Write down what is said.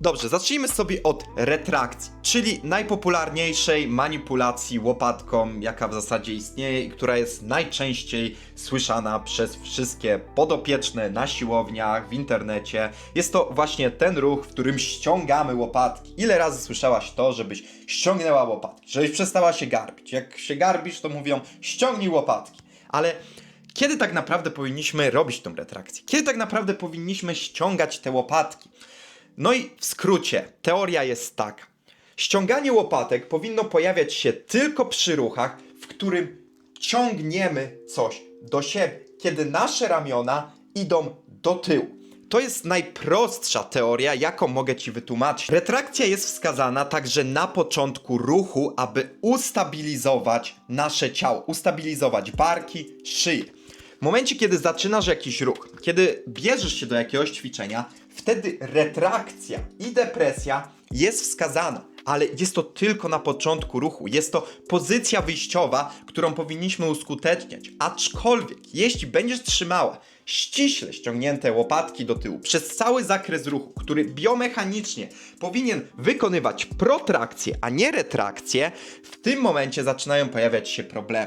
Dobrze, zacznijmy sobie od retrakcji, czyli najpopularniejszej manipulacji łopatką, jaka w zasadzie istnieje i która jest najczęściej słyszana przez wszystkie podopieczne na siłowniach, w internecie. Jest to właśnie ten ruch, w którym ściągamy łopatki. Ile razy słyszałaś to, żebyś ściągnęła łopatki, żebyś przestała się garbić? Jak się garbisz, to mówią ściągnij łopatki. Ale kiedy tak naprawdę powinniśmy robić tą retrakcję? Kiedy tak naprawdę powinniśmy ściągać te łopatki? No i w skrócie, teoria jest taka. Ściąganie łopatek powinno pojawiać się tylko przy ruchach, w którym ciągniemy coś do siebie, kiedy nasze ramiona idą do tyłu. To jest najprostsza teoria, jaką mogę Ci wytłumaczyć. Retrakcja jest wskazana także na początku ruchu, aby ustabilizować nasze ciało, ustabilizować barki, szyję. W momencie, kiedy zaczynasz jakiś ruch, kiedy bierzesz się do jakiegoś ćwiczenia, wtedy retrakcja i depresja jest wskazana. Ale jest to tylko na początku ruchu. Jest to pozycja wyjściowa, którą powinniśmy uskuteczniać. Aczkolwiek, jeśli będziesz trzymała ściśle ściągnięte łopatki do tyłu przez cały zakres ruchu, który biomechanicznie powinien wykonywać protrakcję, a nie retrakcję, w tym momencie zaczynają pojawiać się problemy.